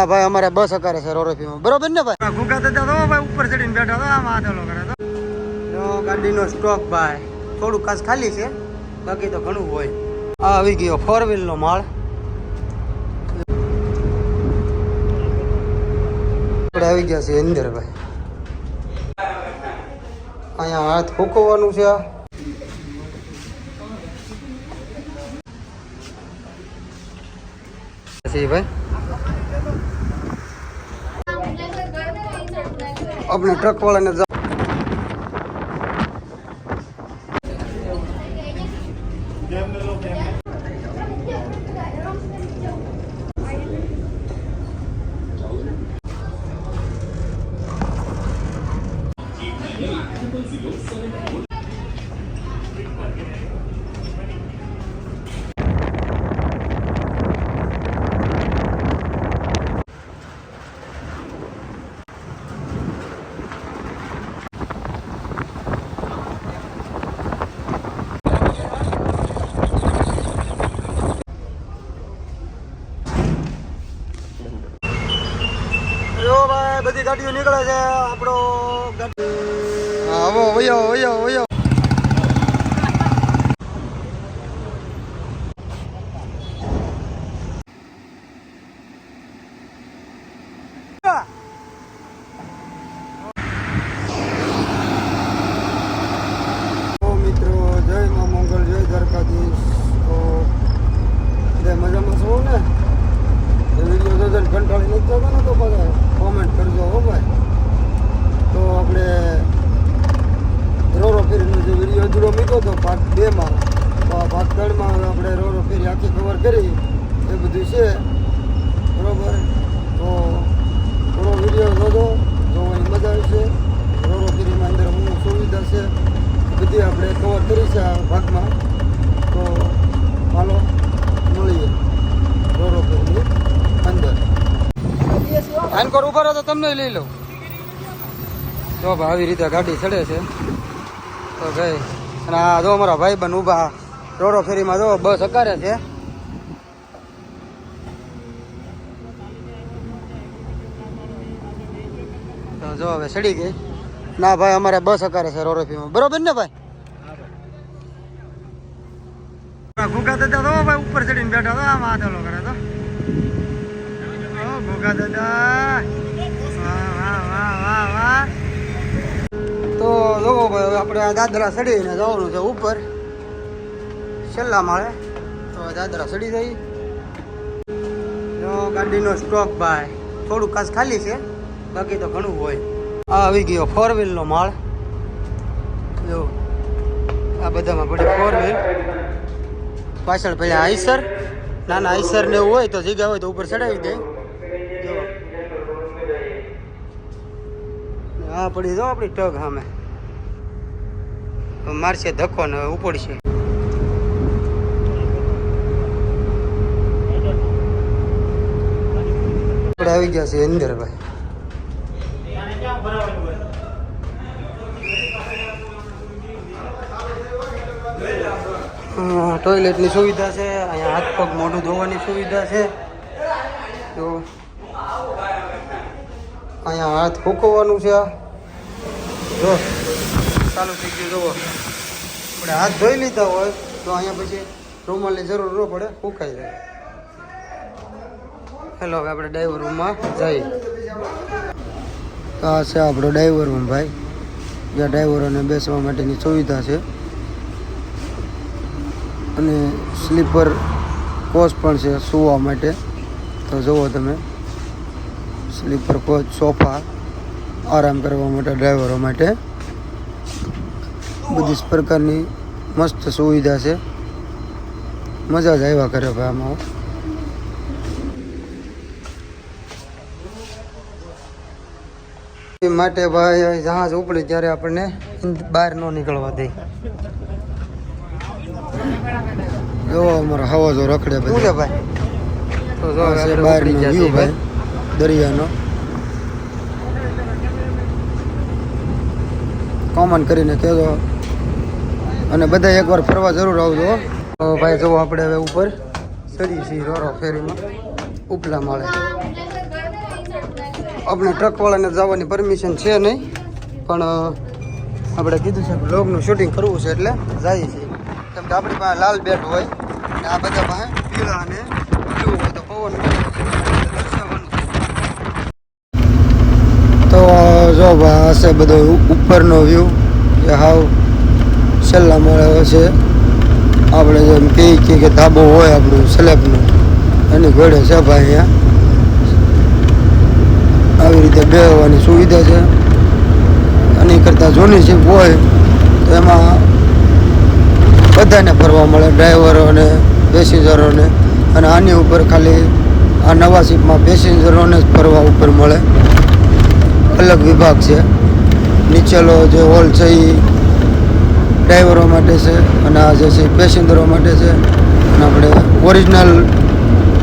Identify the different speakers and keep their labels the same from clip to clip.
Speaker 1: હા ભાઈ અમારે બસ અકારે છે રોરોફીમાં બરોબર ને ભાઈ? ભૂખા થતા તો ભાઈ ઉપર ચડીને બેઠા તો આમ આધેલો કરે તો. ગાડીનો સ્ટોક ભાઈ. થોડું કાચ ખાલી છે બાકી તો ઘણું હોય. આ આવી ગયો ફોર નો માળ. આપણે આવી ગયા છે અંદર ભાઈ. અહીંયા હાથ ફૂકવવાનું છે. પછી ભાઈ. આપણે ટ્રક જા- ભાઈ બધી ગાડીઓ નીકળે છે આપણો હા વયો વયો વયો તો મિત્રો જય મા મંગળ જય દ્વારકાધીશ તો બધા મજામાં છો ને એ વીડિયો જોઈને કંટાળી નથી જતો ને તો બધા કોમેન્ટ કરજો હો ભાઈ તો આપણે રોરો ફેરીનો જે વીડિયો અધૂરો મૂક્યો હતો ભાગ બેમાં ભાગ આપણે રોરો ફેરી આખી કવર કરી. એ બધું છે. બરાબર? તો થોડો વીડિયો જોજો. જોવાની મજા આવશે. રોડો ફેરીમાં અંદર હું સુવિધા છે. બધી આપણે કવર કરી છે આ ભાગમાં. તો ચાલો મળીએ રોડો ફેરીની અંદર. આનકોર ઊભા રહો તો તમને લઈ લઉં. તો આવી રીતે ગાડી ચડે છે. તો ભાઈ, અને આ જો અમારા ભાઈ બન ઊભા રોડો ફેરીમાં જો બસ અકારે છે. તો જો હવે ચડી ગઈ. ના ભાઈ અમારે બસ અકારે છે રોડો ફેરીમાં. બરોબર ને ભાઈ? ભૂખા દાદા તો ભાઈ ઉપર ચડીને બેઠા તો આમ આધેલો કરે તો. ભૂખા દાદા. તો જોવો ભાઈ આપણે આ દાદરા ચડીને જવાનું છે ઉપર. છેલ્લા માળે. તો દાદરા ચડી જઈ ગાડીનો સ્ટોક ભાઈ થોડું કાચ ખાલી છે, બાકી તો ઘણું હોય. આ આવી ગયો ફોર નો માળ. જો, આ બધામાં પડી ફોર વ્હીલ પાછળ પહેલાં આઈસર, નાના આઈસર ને એવું હોય તો જગ્યા હોય તો ઉપર ચડાવી દે. જો. હા પડી જો આપણી ટગ સામે. મારશે ધક્કો ને ઉપડશે. આપણે આવી ગયા છે અંદર ભાઈ. ટોયલેટની સુવિધા છે, અહીંયા હાથ પગ મોઢું ધોવાની સુવિધા છે. તો અહીંયા હાથ ફૂકવવાનું છે. જો, ચાલુ થઈ ગયું, જુઓ. આપણે હાથ ધોઈ લીધા હોય, તો અહીંયા પછી રૂમાલની જરૂર ન પડે, ફૂંકાઈ જાય. હેલો હવે આપણે ડાઈવર રૂમમાં જઈએ. આ છે આપણો ડાઈવર રૂમ ભાઈ. જ્યાં ડ્રાઈવરોને બેસવા માટેની સુવિધા છે. અને સ્લીપર કોચ પણ છે સૂવા માટે. તો જુઓ તમે. સ્લીપર કોચ, સોફા, આરામ કરવા માટે ડ્રાઈવરો માટે. બધી જ પ્રકારની મસ્ત સુવિધા છે. મજા જ આવ્યા કરે ભાઈ આમાં માટે ભાઈ જહાજ ઉપડે ત્યારે આપણને બહાર ન નીકળવા દે. જો અમારો હવા જો રખડે ભાઈ? તો જો બહારનો વ્યૂ ભાઈ દરિયાનો. કોમન કરીને કહેજો. અને બધા એકવાર ફરવા જરૂર આવજો તો ભાઈ જો આપણે હવે ઉપર. ચડી છીએ રોરો ફેરીમાં ઉપલા માળે. આપણે ટ્રકવાળાને જવાની પરમિશન છે નહીં. પણ આપણે કીધું છે બ્લોગનું લોગનું શૂટિંગ કરવું છે એટલે જઈએ છીએ કેમ કે આપણી પાસે લાલ બેટ હોય અને આ બધા પાસે પીળા અને બ્લુ હોય તો પવન તો જો હશે બધો ઉપરનો વ્યૂ જે હાવ છેલ્લા મળે છે. આપણે જેમ છીએ કે ધાબો હોય આપણું સ્લેબનું એની ઘોડે છે ભાઈ અહીંયા. આવી રીતે બેહવાની સુવિધા છે. આની કરતાં જૂની શીપ હોય, તો એમાં બધાને ફરવા મળે ડ્રાઈવરોને પેસેન્જરોને અને આની ઉપર ખાલી આ નવા સીપમાં પેસેન્જરોને જ ફરવા ઉપર મળે. અલગ વિભાગ છે. નીચેલો જે હોલ છે એ ડ્રાઈવરો માટે છે, અને આ જે છે પેસેન્જરો માટે છે. અને આપણે ઓરિજિનલ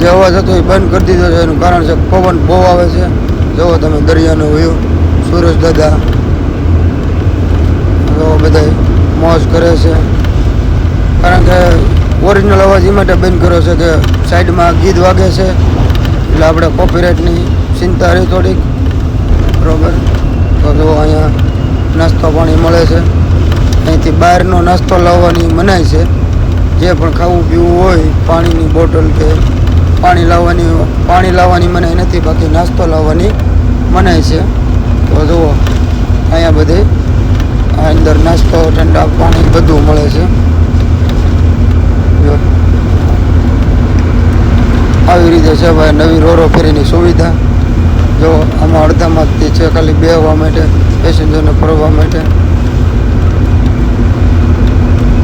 Speaker 1: જે અવાજ હતો એ બંધ કરી દીધો છે, એનું કારણ છે પવન બહુ આવે છે. જુઓ તમે દરિયાનો વ્યૂ સુરજ દાદા. જુઓ બધા મોજ કરે છે. કારણ કે ઓરિજિનલ અવાજ એ માટે બંધ કર્યો છે કે સાઈડમાં ગીત વાગે છે. એટલે આપણે કોપીરાઇટની ચિંતા રહી થોડીક. બરોબર? તો જો અહીંયા નાસ્તો પાણી મળે છે. અહીંથી બહારનો નાસ્તો લાવવાની મનાય છે. જે પણ ખાવું પીવું હોય, પાણીની બોટલ કે પાણી લાવવાની પાણી લાવવાની મનાય નથી. બાકી નાસ્તો લાવવાની મનાય છે. તો જુઓ, અહીંયા બધે અંદર નાસ્તો, ઠંડા પાણી બધું મળે છે. આવી રીતે છે ભાઈ, નવી રોરો ફેરીની સુવિધા. જો, આમાં અડધામાંથી છે, ખાલી બેહવા માટે, પેસેન્જરને ફરવા માટે.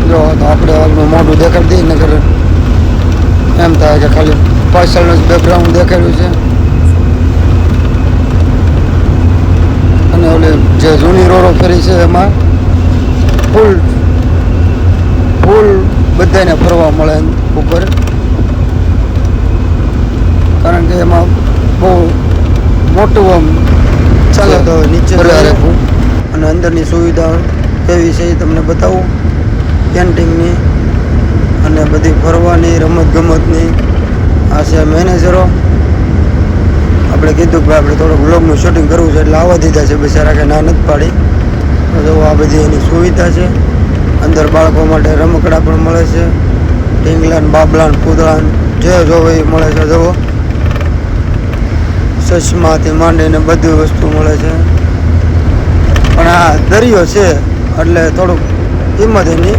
Speaker 1: જો, તો આપણે આપણું મોઢું દેખાડી દઈએ નગર એમ થાય કે ખાલી પાછળનું જ બેકગ્રાઉન્ડ દેખાડ્યું છે. ઓલી જે જૂની રોડો ફેરી છે એમાં ફૂલ ફૂલ બધાને ફરવા મળે ઉપર. કારણ કે એમાં બહુ મોટું આમ ચાલે તો નીચે રાખવું. અને અંદરની સુવિધા કેવી છે એ તમને બતાવું. પેન્ટિંગની અને બધી ફરવાની રમત ગમતની આ છે મેનેજરો આપણે કીધું કે આપણે થોડુંક બ્લોગનું શૂટિંગ કરવું છે એટલે આવવા દીધા છે બિચારા કે ના નથી પાડી. તો આ બધી એની સુવિધા છે. અંદર બાળકો માટે રમકડા પણ મળે છે. ટીંગલાન બાબલાન, પૂતળાન, જે જોવે એ મળે છે. જોવો ચશ્માથી માંડીને બધી વસ્તુ મળે છે. પણ આ દરિયો છે એટલે થોડુંક કિંમત એની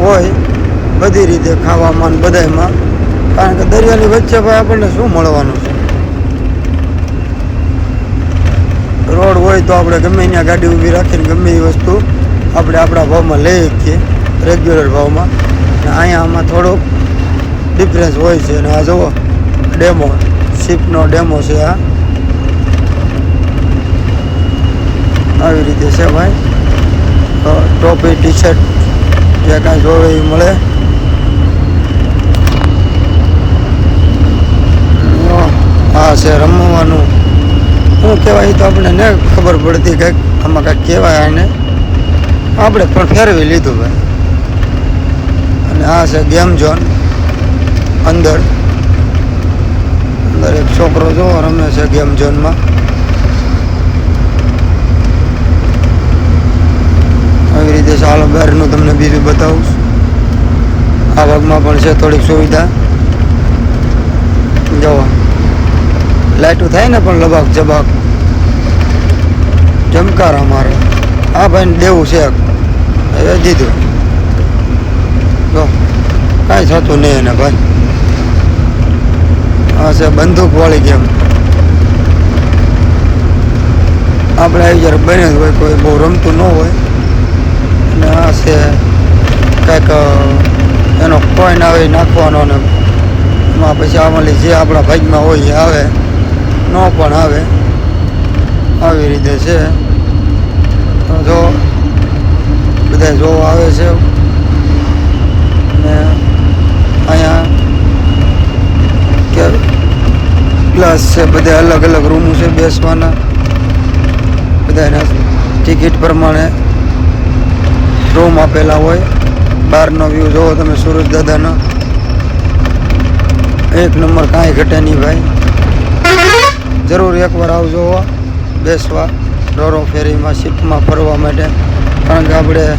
Speaker 1: હોય બધી રીતે ખાવામાં બધામાં કારણ કે દરિયાની વચ્ચે ભાઈ આપણને શું મળવાનું છે રોડ હોય તો આપણે ગમે ત્યાં ગાડી ઊભી રાખીને ગમે એ વસ્તુ આપણે આપણા ભાવમાં લઈ શકીએ રેગ્યુલર ભાવમાં. અને અહીંયા આમાં થોડુંક ડિફરન્સ હોય છે. અને આ જુઓ ડેમો શિપનો ડેમો છે આ. આવી રીતે છે ભાઈ. ટોપી ટી શર્ટ જે કાંઈ જોવે એ મળે. આ છે રમવાનું. શું કહેવાય તો આપણને ન ખબર પડતી કંઈક. આમાં કંઈક કહેવાય આને. આપણે પણ ફેરવી લીધું ભાઈ. અને આ છે ગેમ ઝોન. અંદર. અંદર એક છોકરો જો રમે છે ગેમ ઝોનમાં. આવી રીતે ચાલો બહારનું તમને બીજું બતાવું. આ ભાગમાં પણ છે થોડીક સુવિધા. જો લાઈટું થાય ને પણ લબાક જબાક. ચમકાર અમારે આ ભાઈને દેવું છે એ દીધું. જો કાંઈ થતું નહીં એને ભાઈ. આ છે બંદૂકવાળી ગેમ આપણે આવી જ્યારે બને હોય કોઈ બહુ રમતું ન હોય. અને આ છે કંઈક, એનો કોઈન આવે નાખવાનો ને એમાં પછી આમાં જે આપણા ભાગમાં હોય એ આવે. ન પણ આવે. આવી રીતે છે. તો જો બધા જોવા આવે છે. ને અહીંયા કે ક્લાસ છે, બધા અલગ અલગ રૂમ છે બેસવાના. બધાના ટિકિટ પ્રમાણે રૂમ આપેલા હોય. બહારનો વ્યૂ જોવો તમે સુરજ દાદાનો એક નંબર કાંઈ ઘટે નહીં ભાઈ. જરૂર એકવાર આવજો બેસવા રોરો ફેરીમાં, શિપમાં ફરવા માટે. કારણ કે આપણે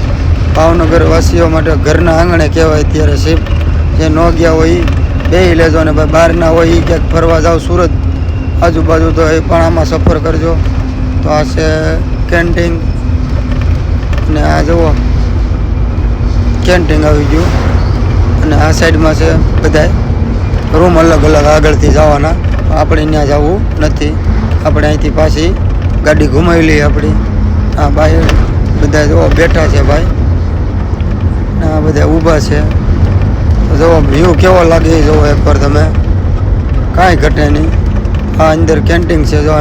Speaker 1: ભાવનગર વાસીઓ માટે ઘરના આંગણે કહેવાય ત્યારે શિપ. જે ન ગયા હોય એ બેહી લેજો ને ભાઈ બહારના હોય એ ક્યાંક ફરવા જાઓ સુરત. આજુબાજુ તો એ પણ આમાં સફર કરજો. તો આ છે કેન્ટીન. ને આ જુઓ. કેન્ટીન આવી ગયું. અને આ સાઈડમાં છે બધાય. રૂમ અલગ અલગ આગળથી જવાના. આપણે ત્યાં જવું નથી. આપણે અહીંથી પાછી ગાડી ઘુમાવી લઈએ આપણી. આ ભાઈ બધા જો બેઠા છે ભાઈ. આ બધા ઊભા છે. તો વ્યૂ કેવો લાગે જુઓ એકવાર તમે. કાંઈ ઘટે નહીં. આ અંદર કેન્ટીન છે જો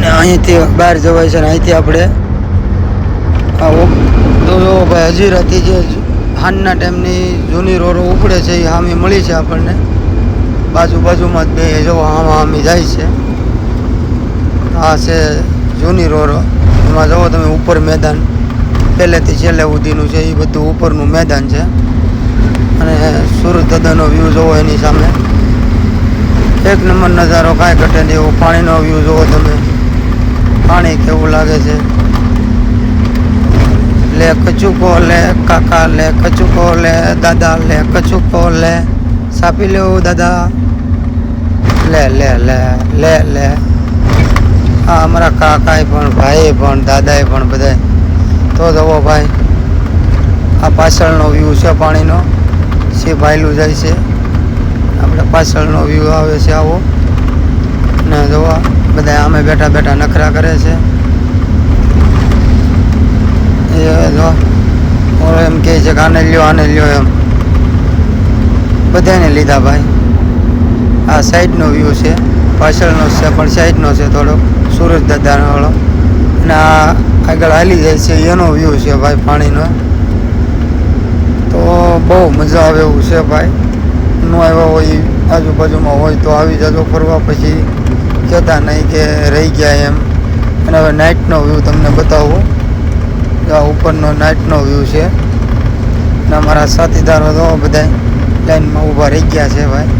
Speaker 1: ને અહીંથી બહાર જવાય છે ને અહીંથી આપણે. આ તો જો ભાઈ હજીરાથી જે હાનના ટાઈમની જૂની રોરો ઉપડે છે, એ હામી મળી છે આપણને. બાજુ બાજુમાં જ બે જો હામા હામી જાય છે. આ છે જૂની રોરો એમાં જુઓ તમે ઉપર મેદાન. પહેલેથી છેલ્લે સુધીનું છે, એ બધું ઉપરનું મેદાન છે. અને સુરત દાદાનો વ્યૂ જોવો એની સામે. એક નંબર નજારો કાંઈ ઘટે નહીં, એવો પાણીનો વ્યૂ જોવો તમે. પાણી કેવું લાગે છે? લે કચુકો લે કાકા લે કચુકો લે દાદા લે કચુકો લે સાપી લેવું દાદા. લે લે લે લે લે. આ અમારા કાકાએ પણ ભાઈ પણ, દાદાએ પણ બધાય. તો જવો ભાઈ. આ પાછળનો વ્યૂ છે પાણીનો. છે ભાયલું જાય છે. આપણે પાછળનો વ્યૂ આવે છે આવો. ને જોવા બધા અમે બેઠા બેઠા નખરા કરે છે. જો. ઓલો એમ કહે છે કે આને લ્યો આને લ્યો એમ. બધાને લીધા ભાઈ. આ સાઈડનો વ્યૂ છે, પાછળનો છે, પણ સાઈડનો છે થોડો સુરજ દાદાનો અને આ આગળ હાલી જાય છે, એનો વ્યૂ છે ભાઈ પાણીનો. તો બહુ મજા આવે એવું છે ભાઈ. ન આવ્યા હોય, આજુબાજુમાં હોય તો આવી જજો ફરવા પછી. કહેતા નહીં કે રહી ગયા એમ. અને હવે નાઇટનો વ્યૂ તમને બતાવું. આ ઉપરનો નાઇટનો વ્યૂ છે. અને અમારા સાથીદારો તો બધા લાઈનમાં ઊભા રહી ગયા છે ભાઈ.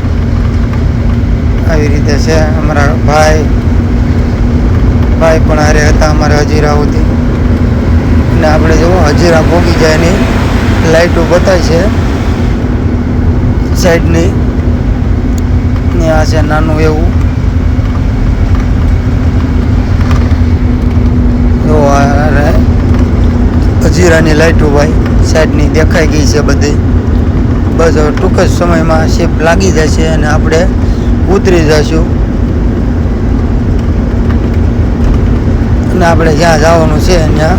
Speaker 1: આવી રીતે છે. અમારા ભાઈ ભાઈ પણ હારે હતા અમારે હજીરા સુધી અને આપણે જુઓ હજીરા ભોગી જાય એની લાઈટો બતાવી છે. સાઈડની ને આ છે નાનું એવું જો આ રે હજીરાની લાઇટો ભાઈ, સાઈડની દેખાઈ ગઈ છે બધી. બસ હવે ટૂંક જ સમયમાં શિપ લાગી જશે અને આપણે ઉતરી જશું. અને આપણે જ્યાં જવાનું છે ત્યાં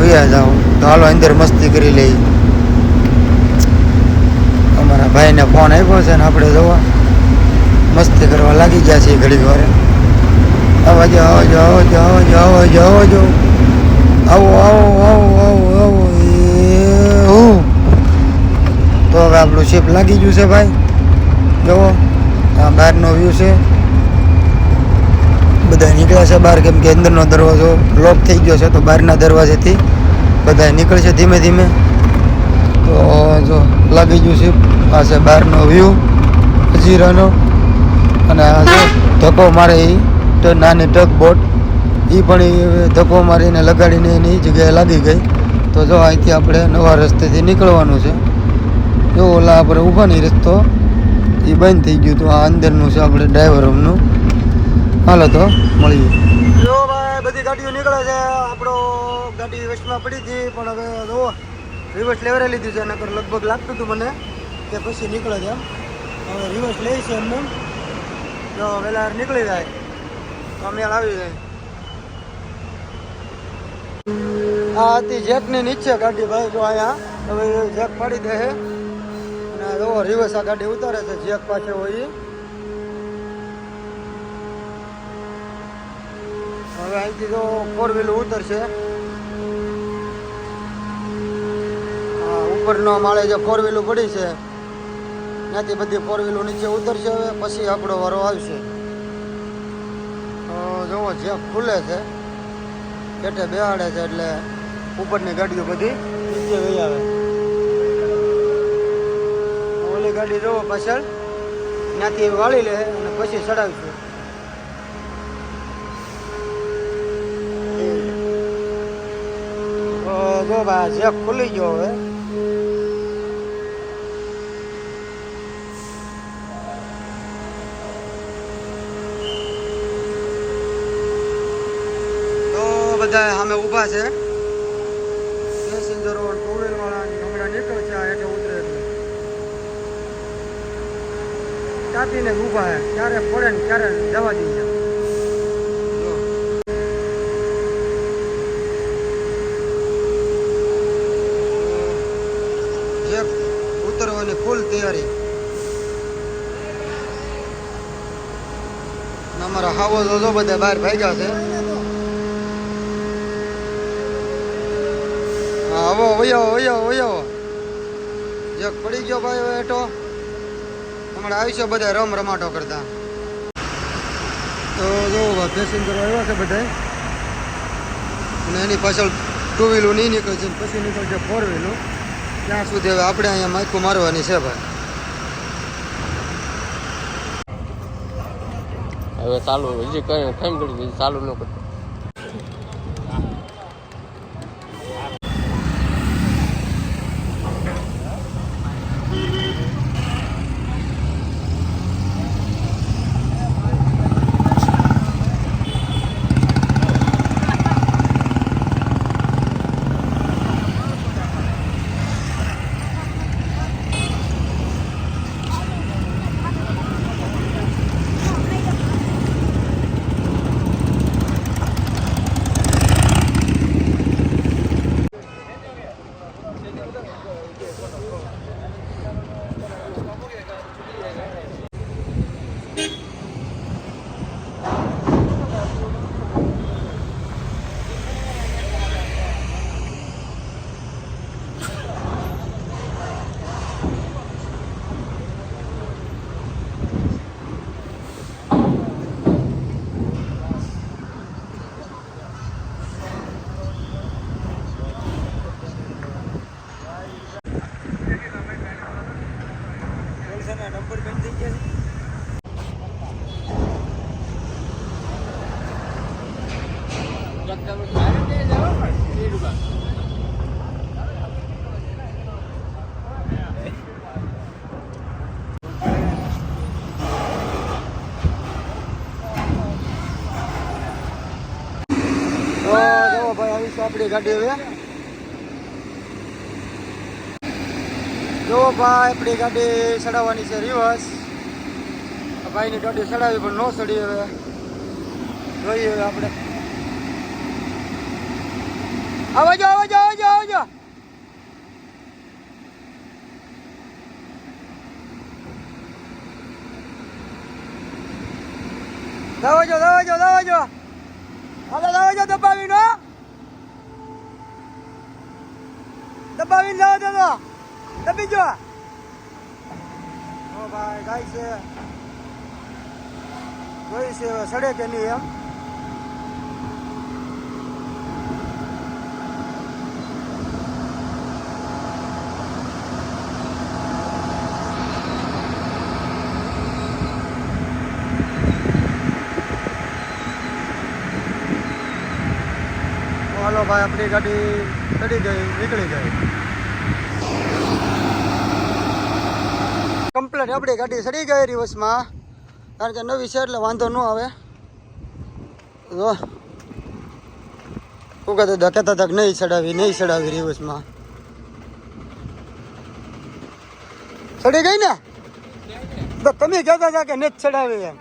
Speaker 1: વયા જાઓ તો હાલો અંદર મસ્તી કરી લઈએ. અમારા ભાઈને ફોન આપ્યો છે ને આપણે જવા. મસ્તી કરવા લાગી ગયા છીએ ઘડી વારે. આવો જાઓ જાઓ જાઓ જાઓ જાઓ આવો જો આવો જો આવો જો આવો આવો આવો આવો આવો એ હું તો હવે આપણું શિપ લાગી ગયું છે ભાઈ. જુઓ, આ બહારનો વ્યૂ છે. બધા નીકળ્યા છે બહાર, કેમ કે અંદરનો દરવાજો લોક થઈ ગયો છે, તો બહારના દરવાજેથી બધા નીકળશે ધીમે ધીમે. તો જો, લાગી ગયું છે આ છે બહારનો વ્યૂ હજીરાનો. અને આ જો, ધક્કો મારે એ નાની ટક બોટ એ પણ એ ધક્કો મારીને લગાડીને એની જગ્યાએ લાગી ગઈ. તો જો, અહીંથી આપણે નવા રસ્તેથી નીકળવાનું છે. ઓલા આપણે ઊભા નહીં રસ્તો. એ બંધ થઈ ગયું તો આ અંદરનું છે આપણે ડ્રાઈવર રૂમનું હાલો તો, મળીએ. જો ભાઈ, બધી ગાડીઓ નીકળે છે. આપણો ગાડી વેસ્ટમાં પડી હતી, પણ હવે જો રિવર્સ લેવરે લીધું છે. નકર લગભગ લાગતું હતું મને કે પછી નીકળે છે હવે રિવર્સ લે છે એમને. જો વહેલા નીકળી જાય. તો અમે આવી જાય. આ હતી જેકની નીચે ગાડી ભાઈ, જો અહીંયા. હવે જેક પાડી દે છે. જો રિવર્સ આ ગાડી ઉતારે છે જેક પાસે હોય હવે અહીંથી જો ફોર વ્હીલ ઉતરશે. ઉપરનો માળે જે ફોર વ્હીલો પડી છે, ત્યાંથી બધી ફોર વ્હીલો નીચે ઉતરશે હવે, પછી આપણો વારો આવશે. તો જુઓ જે ખુલે છે પેટે બેહાડે છે એટલે ઉપરની ગાડીઓ બધી નીચે વહી આવે. ગાડી રહો પાછળ. ત્યાંથી વાળી લે અને પછી ચડાવીશું જો ભાઈ જેક ખુલી ગયો હવે. તો બધા સામે ઊભા છે પેસેન્જરો ટુ વ્હીલ વાળા હમણાં નીકળશે આ હેઠે ઉતરે એટલે ચાપીને ઊભા હે. ક્યારે પડે ને ક્યારે જવા દઈએ ઉતરવાની ફૂલ તૈયારી. અમારા હાવો જો બધા બહાર ભાગ્યા છે. હા, આવો વૈયાવો વૈયાવો વૈયાવો જે પડી ગયો ભાઈ હેઠો. હમણાં આવીશું બધા રમ રમાટો કરતા. તો જો કરવા આવ્યા છે બધા અને એની પાછળ ટુ વ્હીલું નહીં નીકળશે પછી નીકળશે ફોર વ્હીલું ત્યાં સુધી હવે આપણે અહીંયા માઇકું મારવાની છે ભાઈ.
Speaker 2: હવે ચાલુ, હજી કઈ કેમ ચાલુ ન કરતો
Speaker 1: નંબર બંધ થઈ ગયા છે તો જો ભાઈ આવીશું આપણી ગાડી હવે. જો ભાઈ, આપણી ગાડી ચડાવવાની છે રિવર્સ. ભાઈની ગાડી ચડાવી, પણ ન ચડી હવે. જોઈએ હવે આપણે. આવજો આવજો આવજો આવજો. દાવજો દાવજો દાવજો. હવે દાવજો દબાવી નો દબાવી લો દો દબી જો. ઓ ભાઈ, ગાય છે. જોઈ છે સડે કે નહીં એમ? હાલો ભાઈ, આપણી ગાડી ચડી ગઈ, નીકળી ગઈ. કમ્પ્લેટ આપણી ગાડી સડી ગઈ રિવર્સમાં કારણ કે નવી છે એટલે વાંધો ન આવે. જો. શું કહેતા હતા કહેતા હતા નહીં ચડાવી નહીં ચડાવી રિવર્સમાં ચડી ગઈ ને? તો તમે કહેતા હતા કે નથી ચડાવી એમ.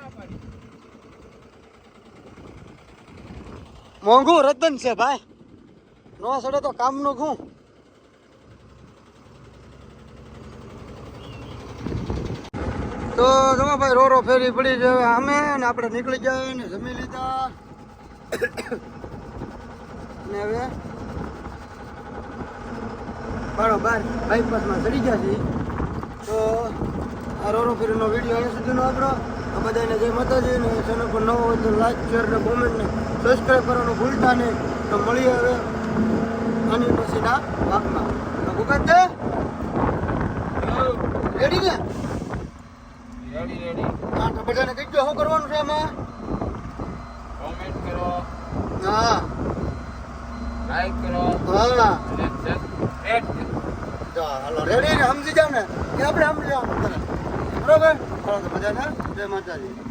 Speaker 1: મોંઘું રતન છે ભાઈ. નો ચડે તો કામનું ઘું તો જમા ભાઈ રો ફેરી પડી જાય અમે ને આપણે નીકળી જાય ને જમી લીધા. ને હવે બરોબર બાઇકપાસમાં ચડી ગયા છીએ. તો આ રોરો ફેરીનો વીડિયો અહીંયા સુધીનો આપણો બધાને જય માતાજી ને ચેનલ પર નવો હોય તો લાઈક શેર ને કોમેન્ટ ને સબસ્ક્રાઈબ કરવાનું ભૂલતા નહીં. તો મળીએ હવે આની પછીના ભાગમાં તો ભૂગત દે રેડી ને બધાને દો શું કરવાનું છે આમાં?
Speaker 2: કોમેન્ટ કરો.
Speaker 1: હા.
Speaker 2: લાઈક કરો.
Speaker 1: હા. હાલો રેડી ને સમજી જાવ ને? કે આપણે સમજી જાવ બરાબર. બધાને જય માતાજી.